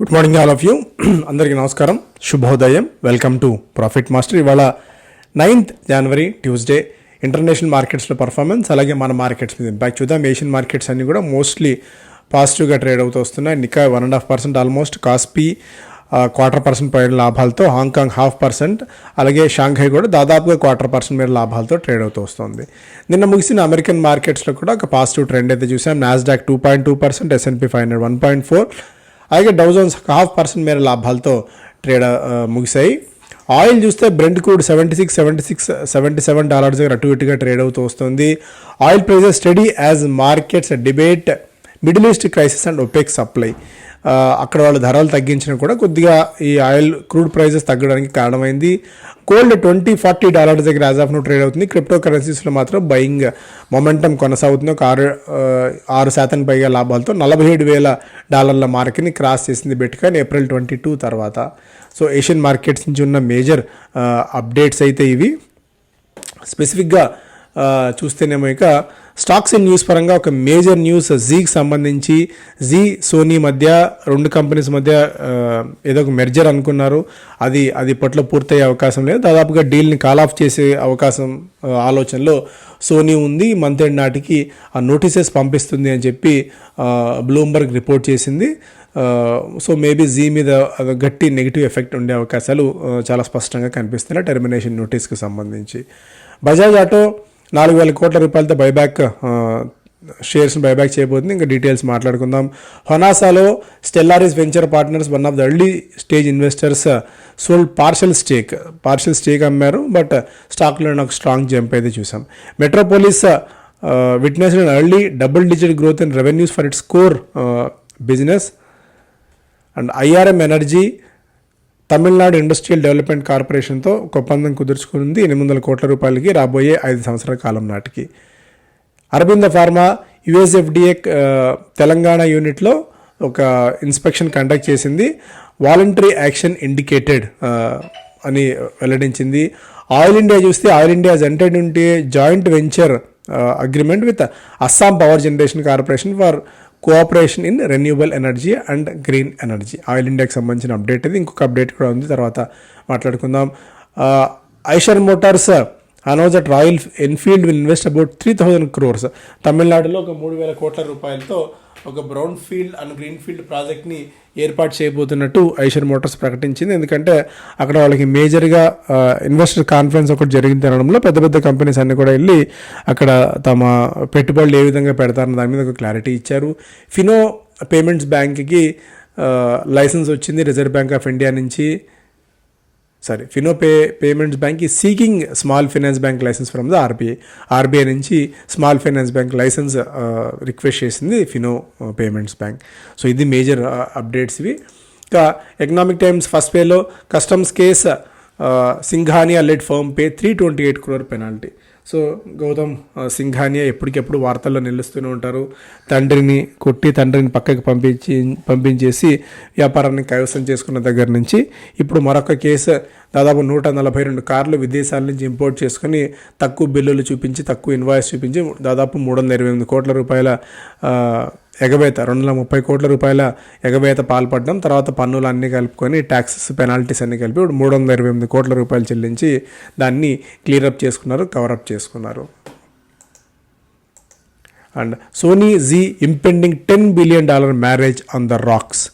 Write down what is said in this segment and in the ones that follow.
Good morning all of you అందరికీ నమస్కారం. శుభోదయం. వెల్కమ్ టు ప్రాఫిట్ మాస్టర్ ఇవాళ నైన్త్ జనవరి ట్యూస్డే ఇంటర్నేషనల్ మార్కెట్స్లో పర్ఫార్మెన్స్ అలాగే మన మార్కెట్స్ మీద. ఇంపాక్ట్ చూద్దాం. ఏషియన్ మార్కెట్స్ అన్నీ కూడా మోస్ట్లీ పాజిటివ్గా ట్రేడ్ అవుతూ వస్తున్నాయి. నికా one and half percent almost Kospi quarter percent పైన లాభాలతో. హాంకాంగ్ హాఫ్ పర్సెంట్ అలాగే షాంఘై కూడా దాదాపుగా క్వార్టర్ పర్సెంట్ మీద లాభాలతో ట్రేడ్ అవుతూ వస్తుంది. నిన్న ముగిసిన అమెరికన్ మార్కెట్స్లో కూడా ఒక పాజిటివ్ ట్రెండ్ అయితే చూసాం. NASDAQ two point two percent S and P five hundred one point four అలాగే డౌజోన్స్ హాఫ్ పర్సెంట్ మేర లాభాలతో ట్రేడ్ ముగిశాయి. ఆయిల్ చూస్తే Brent crude seventy six seventy six seventy seven dollars దగ్గర అటు ఇటుగా ట్రేడ్ అవుతూ వస్తుంది. Oil prices steady as markets debate Middle East crisis and OPEC supply. అక్కడ వాళ్ళు ధరలు తగ్గించిన కూడా కొద్దిగా ఈ ఆయిల్ క్రూడ్ ప్రైజెస్ తగ్గడానికి కారణమైంది. గోల్డ్ ట్వంటీ ఫార్టీ డాలర్స్ దగ్గర యాజ్ ఆఫ్ నో ట్రేడ్ అవుతుంది. క్రిప్టో కరెన్సీస్లో మాత్రం బయింగ్ మొమెంటం కొనసాగుతుంది. ఒక ఆరు ఆరు శాతం పైగా లాభాలతో నలభై ఏడు వేల డాలర్ల మార్క్ని క్రాస్ చేసింది బిట్కాయిన్ ఏప్రిల్ ట్వంటీ టూ తర్వాత. సో ఏషియన్ మార్కెట్స్ నుంచి ఉన్న మేజర్ అప్డేట్స్ అయితే ఇవి. స్పెసిఫిక్గా చూస్తేనేమో ఇక స్టాక్స్ అండ్ న్యూస్ పరంగా ఒక మేజర్ న్యూస్ జీకి సంబంధించి. జీ సోనీ మధ్య రెండు కంపెనీస్ మధ్య ఏదో ఒక మెర్జర్ అనుకున్నారు. అది అది ఇప్పట్లో పూర్తయ్యే అవకాశం లేదు. దాదాపుగా డీల్ని కాల్ ఆఫ్ చేసే అవకాశం ఆలోచనలో సోనీ ఉంది. మంత్ ఎండ్ నాటికి ఆ నోటీసెస్ పంపిస్తుంది అని చెప్పి బ్లూంబర్గ్ రిపోర్ట్ చేసింది. సో మేబీ జీ మీద గట్టి నెగిటివ్ ఎఫెక్ట్ ఉండే అవకాశాలు చాలా స్పష్టంగా కనిపిస్తున్నాయి. టెర్మినేషన్ నోటీస్కి సంబంధించి. బజాజ్ ఆటో నాలుగు వేల కోట్ల రూపాయలతో బైబ్యాక్ షేర్స్ని బైబ్యాక్ చేయబోతుంది. ఇంకా డీటెయిల్స్ మాట్లాడుకుందాం. హొనాసాలో Stellaris venture partners one of the early stage investors sold partial stake partial stake అమ్మారు బట్ స్టాక్లో నాకు స్ట్రాంగ్ జంప్ అయితే చూసాం. Metropolis witness early double digit growth in revenues for its core business and IRM energy Tamil Nadu industrial development కార్పొరేషన్తో ఒక ఒప్పందం కుదుర్చుకుంది. ఎనిమిది వందల కోట్ల రూపాయలకి రాబోయే ఐదు సంవత్సరాల కాలం నాటికి. అరబింద ఫార్మా యుఎస్ఎఫ్డిఏ తెలంగాణ యూనిట్లో ఒక ఇన్స్పెక్షన్ కండక్ట్ చేసింది. వాలంటరీ యాక్షన్ ఇండికేటెడ్ అని వెల్లడించింది. ఆయిల్ ఇండియా చూస్తే ఆయిల్ ఇండియా ఎంటర్డ్ ఉంటే joint venture agreement with Assam power generation corporation for cooperation in renewable energy and green energy. Oil ఇండియాకి సంబంధించిన అప్డేట్ ఇది. ఇంకొక అప్డేట్ కూడా ఉంది. తర్వాత మాట్లాడుకుందాం. Eicher Motors announce that Royal Enfield will invest about three thousand crores తమిళనాడులో ఒక మూడు వేల కోట్ల రూపాయలతో ఒక brown field and green field ప్రాజెక్ట్ని ఏర్పాటు చేయబోతున్నట్టు ఐషర్ మోటార్స్ ప్రకటించింది. ఎందుకంటే అక్కడ వాళ్ళకి మేజర్గా ఇన్వెస్టర్ కాన్ఫరెన్స్ ఒకటి జరిగింది అనడంలో పెద్ద పెద్ద కంపెనీస్ అన్ని కూడా వెళ్ళి అక్కడ తమ పెట్టుబడులు ఏ విధంగా పెడతారన్న దాని మీద ఒక క్లారిటీ ఇచ్చారు. ఫినో పేమెంట్స్ బ్యాంక్కి లైసెన్స్ వచ్చింది రిజర్వ్ బ్యాంక్ ఆఫ్ ఇండియా నుంచి. Sorry Fino pay payments bank ఈ seeking small finance bank licence from the RBI RBI నుంచి small finance bank licence request చేసింది ఫినో పేమెంట్స్ బ్యాంక్ సో ఇది major updates ఇవి. ఇంకా economic times first పేలో customs case Singhania led firm pay three twenty eight crore penalty so Gautam Singhania ఎప్పటికెప్పుడు వార్తల్లో నిలుస్తూనే ఉంటారు. తండ్రిని కొట్టి తండ్రిని పక్కకి పంపించి పంపించేసి వ్యాపారాన్ని కైవసం చేసుకున్న దగ్గర నుంచి ఇప్పుడు మరొక కేసు దాదాపు నూట నలభై రెండు కార్లు విదేశాల నుంచి ఇంపోర్ట్ చేసుకుని తక్కువ బిల్లులు చూపించి తక్కువ ఇన్వాయిస్ చూపించి దాదాపు మూడు వందల ఇరవై ఎనిమిది కోట్ల రూపాయల ఎగవేత రెండు వందల ముప్పై కోట్ల రూపాయల ఎగవేత పాల్పడడం తర్వాత పన్నులు అన్నీ కలుపుకొని ట్యాక్సెస్ పెనాల్టీస్ అన్నీ కలిపి ఇప్పుడు మూడు వందల ఇరవై ఎనిమిది కోట్ల రూపాయలు చెల్లించి దాన్ని క్లియరప్ చేసుకున్నారు కవరప్ చేసుకున్నారు. And Sony Zee impending ten billion dollar marriage on the rocks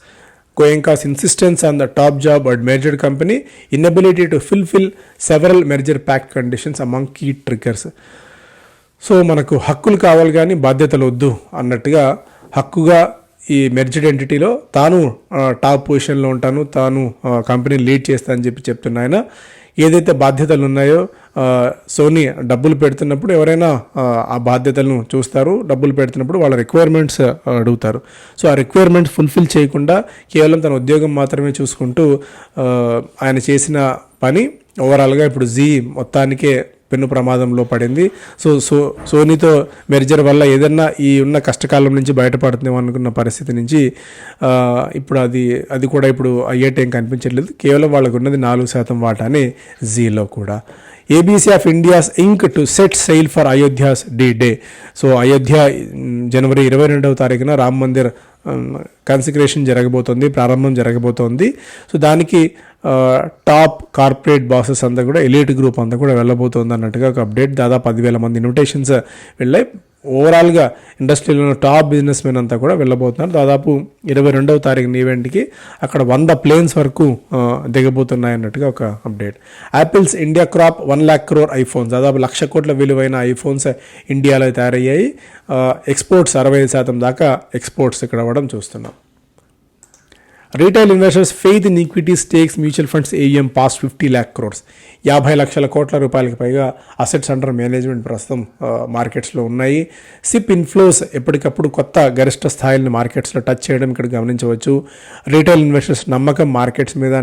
Goenka's insistence on the top job and major company inability to fulfil several merger pact conditions among key triggers so మనకు హక్కులు కావాలి కానీ బాధ్యతలు వద్దు అన్నట్టుగా హక్కుగా ఈ merged ఎంటిటీలో తాను టాప్ పొజిషన్లో ఉంటాను తాను ఆ, లీడ్ చేస్తానని చెప్పి చెప్తున్న ఆయన. ఏదైతే బాధ్యతలు ఉన్నాయో సోనీ డబ్బులు పెడుతున్నప్పుడు ఎవరైనా ఆ, బాధ్యతలను చూస్తారు. డబ్బులు పెడుతున్నప్పుడు వాళ్ళ రిక్వైర్మెంట్స్ అడుగుతారు. సో ఆ రిక్వైర్మెంట్స్ ఫుల్ఫిల్ చేయకుండా కేవలం తన ఉద్యోగం మాత్రమే చూసుకుంటూ ఆయన చేసిన పని ఓవరాల్గా ఇప్పుడు జీ మొత్తానికే పెను ప్రమాదంలో పడింది. సో సో సోనీతో మెర్జర్ వల్ల ఏదన్నా ఈ ఉన్న కష్టకాలం నుంచి బయటపడుతుందేమో అనుకున్న పరిస్థితి నుంచి ఇప్పుడు అది అది కూడా ఇప్పుడు అయ్యేట ఏం కనిపించట్లేదు. కేవలం వాళ్ళకు ఉన్నది నాలుగు శాతం వాటానే జీలో కూడా. ABC of India's ink to set sail for Ayodhya's D day so Ayodhya జనవరి ఇరవై రెండవ తారీఖున రామ్ మందిర్ Um, కన్సిక్రేషన్ జరగబోతోంది ప్రారంభం జరగబోతోంది. సో దానికి టాప్ కార్పొరేట్ బాసెస్ అంతా కూడా ఎలీట్ గ్రూప్ అంతా కూడా వెళ్ళబోతోంది అన్నట్టుగా ఒక అప్డేట్ దాదాపు పదివేల మంది ఇన్విటేషన్స్ వెళ్ళాయి. ఓవరాల్గా ఇండస్ట్రీలో టాప్ బిజినెస్ మెన్ అంతా కూడా వెళ్ళబోతున్నారు. దాదాపు ఇరవై రెండవ తారీఖున ఈవెంట్కి అక్కడ వంద ప్లేన్స్ వరకు దిగబోతున్నాయి అన్నట్టుగా ఒక update. Apple's India crop one lakh crore iPhones దాదాపు లక్ష కోట్ల విలువైన ఐఫోన్స్ ఇండియాలో తయారయ్యాయి. ఎక్స్పోర్ట్స్ అరవై శాతం దాకా ఎక్స్పోర్ట్స్ ఇక్కడ అవ్వడం చూస్తున్నాం. Retail investors faith in equity stakes mutual funds AM past fifty lakh crores యాభై లక్షల కోట్ల రూపాయలకి పైగా అసెట్స్ అండర్ మేనేజ్మెంట్ ప్రస్తుతం మార్కెట్స్లో ఉన్నాయి. సిప్ ఇన్ఫ్లోస్ ఎప్పటికప్పుడు కొత్త గరిష్ట స్థాయిలను మార్కెట్స్లో టచ్ చేయడం ఇక్కడ గమనించవచ్చు. రీటైల్ ఇన్వెస్టర్స్ నమ్మకం మార్కెట్స్ మీద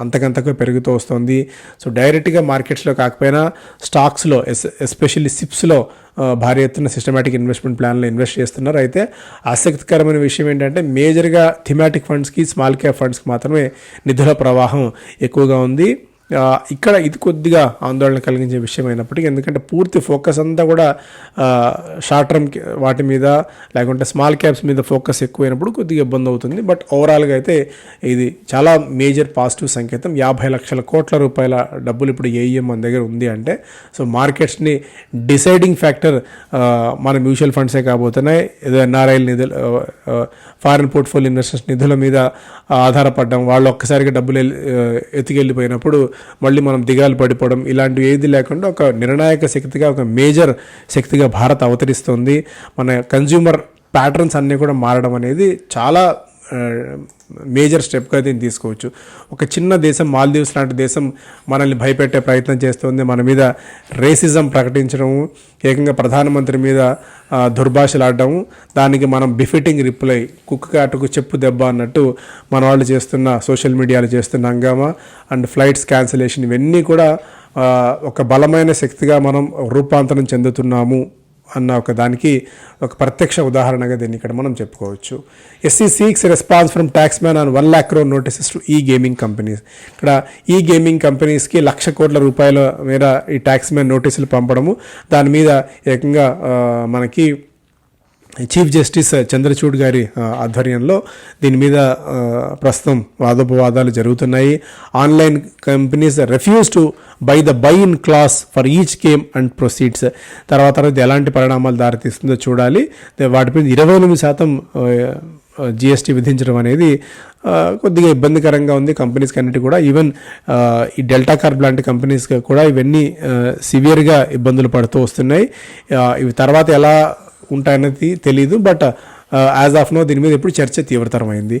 అంతకంతకు పెరుగుతూ వస్తుంది. సో డైరెక్ట్గా మార్కెట్స్లో కాకపోయినా స్టాక్స్లో ఎస్ ఎస్పెషల్లీ సిప్స్లో భారీ ఎత్తున సిస్టమేటిక్ ఇన్వెస్ట్మెంట్ ప్లాన్లో ఇన్వెస్ట్ చేస్తున్నారు. అయితే ఆసక్తికరమైన విషయం ఏంటంటే మేజర్గా థిమాటిక్ ఫండ్స్కి స్మాల్ క్యాప్ ఫండ్స్కి మాత్రమే నిధుల ప్రవాహం ఎక్కువగా ఉంది. ఇక్కడ ఇది కొద్దిగా ఆందోళన కలిగించే విషయం అయినప్పటికీ ఎందుకంటే పూర్తి ఫోకస్ అంతా కూడా షార్ట్ టర్మ్ వాటి మీద లేకుంటే స్మాల్ క్యాప్స్ మీద ఫోకస్ ఎక్కువైనప్పుడు కొద్దిగా ఇబ్బంది అవుతుంది. బట్ ఓవరాల్గా అయితే ఇది చాలా మేజర్ పాజిటివ్ సంకేతం. యాభై లక్షల కోట్ల రూపాయల డబ్బులు ఇప్పుడు ఏఈఎం మన దగ్గర ఉంది అంటే సో మార్కెట్స్ని డిసైడింగ్ ఫ్యాక్టర్ మన మ్యూచువల్ ఫండ్సే కాబోతున్నాయి. ఏదో ఎన్ఆర్ఐల నిధులు ఫారిన్ పోర్ట్ఫోలియో ఇన్వెస్టర్స్ నిధుల మీద ఆధారపడడం వాళ్ళు ఒక్కసారిగా డబ్బులు ఎల్- ఎత్తుకెళ్ళిపోయినప్పుడు మళ్ళీ మనం దిగాలు పడిపోవడం ఇలాంటివి ఏది లేకుండా ఒక నిర్ణాయక శక్తిగా ఒక మేజర్ శక్తిగా భారత్ అవతరిస్తుంది. మన కన్జ్యూమర్ ప్యాటర్న్స్ అన్నీ కూడా మారడం అనేది చాలా మేజర్ స్టెప్గా దీన్ని తీసుకోవచ్చు. ఒక చిన్న దేశం మాల్దీవ్స్ లాంటి దేశం మనల్ని భయపెట్టే ప్రయత్నం చేస్తుంది. మన మీద రేసిజం ప్రకటించడము ఏకంగా ప్రధానమంత్రి మీద దుర్భాషలాడడం దానికి మనం బిఫిటింగ్ రిప్లై కుక్క కాటుకు చెప్పు దెబ్బ అన్నట్టు మన వాళ్ళు చేస్తున్న సోషల్ మీడియాలో చేస్తున్న హంగామా అండ్ ఫ్లైట్స్ క్యాన్సిలేషన్ ఇవన్నీ కూడా ఒక బలమైన శక్తిగా మనం రూపాంతరం చెందుతున్నాము. అన్న ఒక దానికి ఒక ప్రత్యక్ష ఉదాహరణగా దీన్ని ఇక్కడ మనం చెప్పుకోవచ్చు. SC seeks response from tax man on one lakh crore notices to ఈ గేమింగ్ కంపెనీస్. ఇక్కడ ఈ గేమింగ్ కంపెనీస్కి లక్ష కోట్ల రూపాయల మీద ఈ ట్యాక్స్ మ్యాన్ నోటీసులు పంపడము దాని మీద ఏకంగా మనకి చీఫ్ జస్టిస్ చంద్రచూడ్ గారి ఆధ్వర్యంలో దీని మీద ప్రస్తుతం వాదోపవాదాలు జరుగుతున్నాయి. Online companies refuse to buy the buy in class for each game and proceeds తర్వాత తర్వాత ఎలాంటి పరిణామాలు దారితీస్తుందో చూడాలి. వాటిపై ఇరవై ఎనిమిది శాతం జిఎస్టీ విధించడం అనేది కొద్దిగా ఇబ్బందికరంగా ఉంది. కంపెనీస్కి అన్నిటి కూడా ఈవెన్ ఈ డెల్టా కార్బ్ లాంటి కంపెనీస్ కూడా ఇవన్నీ సివియర్గా ఇబ్బందులు పడుతూ వస్తున్నాయి. ఇవి తర్వాత ఎలా ఉంటాయన్నది తెలియదు బట్ యాజ్ ఆఫ్ నో దీని మీద ఇప్పుడు చర్చ తీవ్రతరమైంది.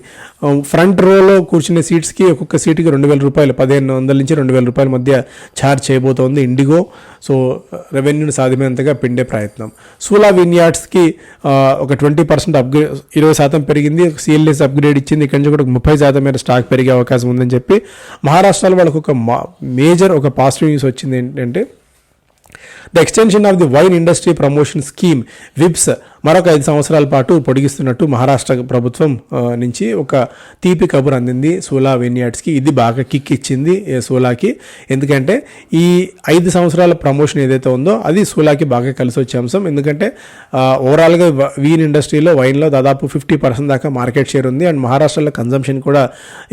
ఫ్రంట్ రోలో కూర్చునే సీట్స్కి ఒక్కొక్క సీటుకి రెండు వేల రూపాయలు పదిహేను వందల నుంచి రెండు వేల రూపాయల మధ్య ఛార్జ్ చేయబోతోంది ఇండిగో సో రెవెన్యూని సాధ్యమైనంతగా పిండే ప్రయత్నం. సూలా విన్యార్డ్స్కి ఒక ట్వంటీ పర్సెంట్ అప్గ్రేడ్ ఇరవై శాతం పెరిగింది. సిఎల్ఎస్ అప్గ్రేడ్ ఇచ్చింది. ఇక్కడి నుంచి కూడా ఒక ముప్పై శాతం మేర స్టాక్ పెరిగే అవకాశం ఉందని చెప్పి మహారాష్ట్రలో వాళ్ళకు ఒక మేజర్ ఒక పాజిటివ్ న్యూస్ వచ్చింది ఏంటంటే the extension of the wine industry promotion scheme whips మరొక ఐదు సంవత్సరాల పాటు పొడిగిస్తున్నట్టు మహారాష్ట్ర ప్రభుత్వం నుంచి ఒక తీపి కబురు అందింది. సోలా వెన్యార్డ్స్కి ఇది బాగా కిక్ ఇచ్చింది సోలాకి. ఎందుకంటే ఈ ఐదు సంవత్సరాల ప్రమోషన్ ఏదైతే ఉందో అది సోలాకి బాగా కలిసి వచ్చే అంశం. ఎందుకంటే ఓవరాల్గా వీన్ ఇండస్ట్రీలో వైన్లో దాదాపు ఫిఫ్టీ పర్సెంట్ దాకా మార్కెట్ షేర్ ఉంది. అండ్ మహారాష్ట్రలో కన్జంప్షన్ కూడా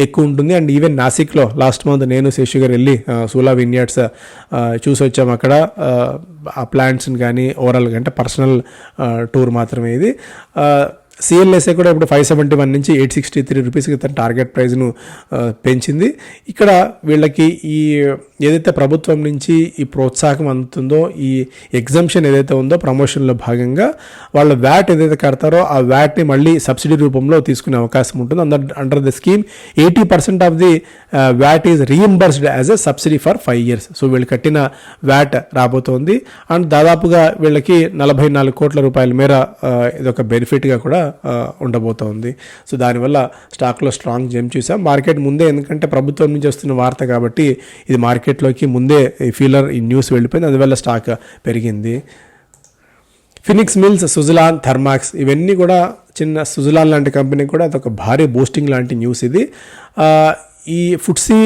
ఎక్కువ ఉంటుంది. అండ్ ఈవెన్ నాసిక్లో లాస్ట్ మంత్ నేను శేషు గారు వెళ్ళి సోలా విన్యార్డ్స్ చూసి వచ్చాము అక్కడ. ఆ, ప్లాంట్స్ని కానీ ఓవరాల్గా అంటే పర్సనల్ టూర్ మాత్రమే ఇది. సిఎల్ఎస్ఏ కూడా ఇప్పుడు ఫైవ్ సెవెంటీ వన్ నుంచి ఎయిట్ సిక్స్టీ త్రీ రూపీస్కి తన టార్గెట్ ప్రైస్ను పెంచింది. ఇక్కడ వీళ్ళకి ఈ ఏదైతే ప్రభుత్వం నుంచి ఈ ప్రోత్సాహం అందుతుందో ఈ ఎగ్జంప్షన్ ఏదైతే ఉందో ప్రమోషన్లో భాగంగా వాళ్ళు వ్యాట్ ఏదైతే కడతారో ఆ వ్యాట్ని మళ్ళీ సబ్సిడీ రూపంలో తీసుకునే అవకాశం ఉంటుంది. Under under the scheme eighty percent of the VAT is reimbursed as a subsidy for five years so వీళ్ళు కట్టిన వ్యాట్ రాబోతోంది. అండ్ దాదాపుగా వీళ్ళకి నలభై నాలుగు కోట్ల రూపాయల మేర ఇదొక బెనిఫిట్గా కూడా ఉండబోతోంది. సో దానివల్ల స్టాక్లో స్ట్రాంగ్ జంప్ చూసాం. మార్కెట్ ముందే ఎందుకంటే ప్రభుత్వం నుంచి వస్తున్న వార్త కాబట్టి ఇది మార్కెట్లోకి ముందే ఈ ఫీలర్ ఈ న్యూస్ వెళ్ళిపోయింది. అందువల్ల స్టాక్ పెరిగింది. ఫినిక్స్ మిల్స్ సుజలాన్ థర్మాక్స్ ఇవన్నీ కూడా చిన్న సుజలాన్ లాంటి కంపెనీ కూడా అదొక భారీ బూస్టింగ్ లాంటి న్యూస్ ఇది. ఈ ఫుడ్సీ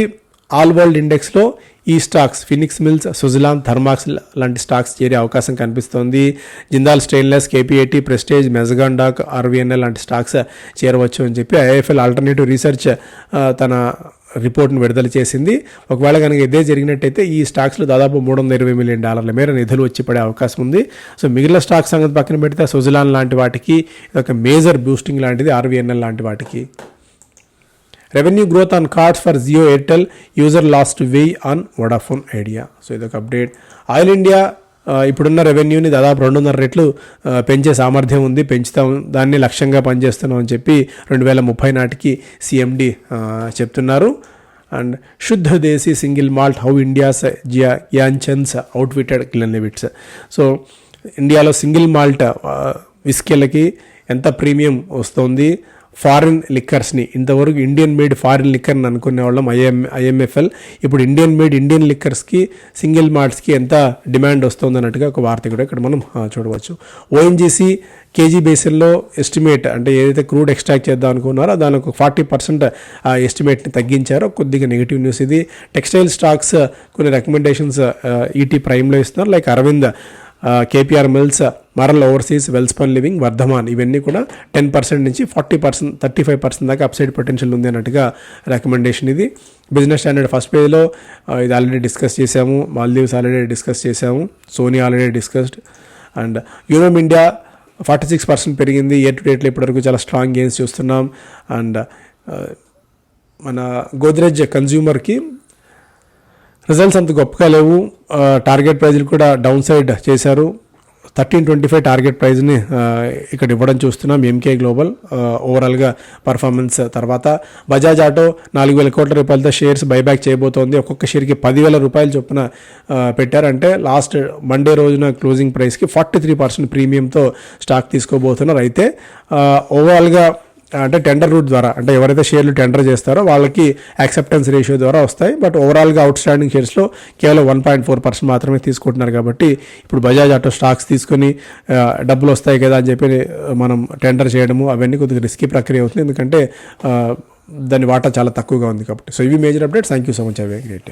ఆల్ వరల్డ్ ఇండెక్స్లో ఈ stocks Phoenix Mills Suzlon Thermax లాంటి స్టాక్స్ చేరే అవకాశం కనిపిస్తోంది. Jindal stainless KPIT Prestige Mazagon dock RVNL లాంటి స్టాక్స్ చేరవచ్చు అని చెప్పి ఐఎఫ్ఎల్ ఆల్టర్నేటివ్ రీసెర్చ్ తన రిపోర్ట్ను విడుదల చేసింది. ఒకవేళ కనుక ఇదే జరిగినట్టయితే ఈ స్టాక్స్లో దాదాపు మూడు వందల ఇరవై మిలియన్ డాలర్ల మేర నిధులు వచ్చి పడే అవకాశం ఉంది. సో మిగిలిన స్టాక్స్ సంగతి పక్కన పెడితే సుజిలాన్ లాంటి వాటికి ఒక మేజర్ బూస్టింగ్ లాంటిది ఆర్వీఎన్ఎల్ లాంటి వాటికి. Revenue growth on cards for Jio Airtel user last way on Vodafone Idea. So ఇదొక అప్డేట్. ఆయిల్ ఇండియా ఇప్పుడున్న రెవెన్యూని దాదాపు రెండున్నర రెట్లు పెంచే సామర్థ్యం ఉంది. పెంచుతాం దాన్ని లక్ష్యంగా పనిచేస్తున్నాం అని చెప్పి రెండు వేల ముప్పై నాటికి సిఎండి చెప్తున్నారు. అండ్ శుద్ధ దేశీ సింగిల్ మాల్ట్ హౌ ఇండియాస్ జియా యాన్చన్స్ అవుట్విటెడ్ క్లిన్ లిమిట్స్ సో ఇండియాలో సింగిల్ మాల్ట్ విస్కీలకి ఎంత ప్రీమియం వస్తుంది? ఫారిన్ లిక్కర్స్ని. ఇంతవరకు ఇండియన్ మేడ్ ఫారిన్ లిక్కర్ని అనుకునే వాళ్ళం ఐఎం ఐఎంఎఫ్ఎల్. ఇప్పుడు ఇండియన్ మేడ్ ఇండియన్ లిక్కర్స్కి సింగిల్ మార్ట్స్కి ఎంత డిమాండ్ వస్తుంది అన్నట్టుగా ఒక వార్త కూడా ఇక్కడ మనం చూడవచ్చు. ఓఎన్జీసీ కేజీ బేసిల్లో ఎస్టిమేట్ అంటే ఏదైతే క్రూడ్ ఎక్స్ట్రాక్ట్ చేద్దాం అనుకున్నారో దానికి ఒక ఫార్టీ పర్సెంట్ ఎస్టిమేట్ని తగ్గించారో. కొద్దిగా నెగిటివ్ న్యూస్ ఇది. టెక్స్టైల్ స్టాక్స్ కొన్ని రికమెండేషన్స్ ఈటీ ప్రైమ్లో ఇస్తున్నారు. Like Arvind KPR Mills Maral Overseas Welspun Living Vardhman ఇవన్నీ కూడా టెన్ పర్సెంట్ నుంచి forty percent thirty five percent దాకా అప్సైడ్ పొటెన్షియల్ ఉంది అన్నట్టుగా రికమెండేషన్ ఇది. బిజినెస్ స్టాండర్డ్ ఫస్ట్ పేజ్లో ఇది ఆల్రెడీ డిస్కస్ చేసాము మాల్దీవ్స్ ఆల్రెడీ డిస్కస్ చేసాము సోనీ ఆల్రెడీ డిస్కస్డ్. అండ్ యూరోమ్ ఇండియా ఫార్టీ సిక్స్ పర్సెంట్ పెరిగింది. ఇయర్ టు డేట్లో ఇప్పటివరకు చాలా స్ట్రాంగ్ గెయిన్స్ చూస్తున్నాం. అండ్ మన గోద్రేజ్ కన్జ్యూమర్కి రిజల్ట్స్ అంత గొప్పగా లేవు. టార్గెట్ ప్రైజ్లు కూడా డౌన్ సైడ్ చేశారు థర్టీన్ ట్వంటీ ఫైవ్ టార్గెట్ ప్రైజ్ని ఇక్కడ ఇవ్వడం చూస్తున్నాం ఎంకే గ్లోబల్ ఓవరాల్గా పర్ఫార్మెన్స్ తర్వాత బజాజ్ ఆటో నాలుగు వేల కోట్ల రూపాయలతో షేర్స్ బైబ్యాక్ చేయబోతోంది. ఒక్కొక్క షేర్కి పదివేల రూపాయలు చొప్పున పెట్టారంటే లాస్ట్ మండే రోజున క్లోజింగ్ ప్రైస్కి ఫార్టీ త్రీ పర్సెంట్ ప్రీమియంతో స్టాక్ తీసుకోబోతున్నారు. అయితే ఓవరాల్గా అంటే టెండర్ రూట్ ద్వారా అంటే ఎవరైతే షేర్లు టెండర్ చేస్తారో వాళ్ళకి యాక్సెప్టెన్స్ రేషియో ద్వారా వస్తాయి. బట్ ఓవరాల్గా అవుట్ స్టాండింగ్ షేర్స్లో కేవలం వన్ పాయింట్ ఫోర్ పర్సెంట్ మాత్రమే తీసుకుంటున్నారు కాబట్టి ఇప్పుడు బజాజ్ ఆటో స్టాక్స్ తీసుకొని డబ్బులు వస్తాయి కదా అని చెప్పి మనం టెండర్ చేయడము అవన్నీ కొద్దిగా రిస్కీ ప్రక్రియ అవుతుంది. ఎందుకంటే దాని వాటా చాలా తక్కువగా ఉంది కాబట్టి. సో ఇవి major updates thank you so much have a great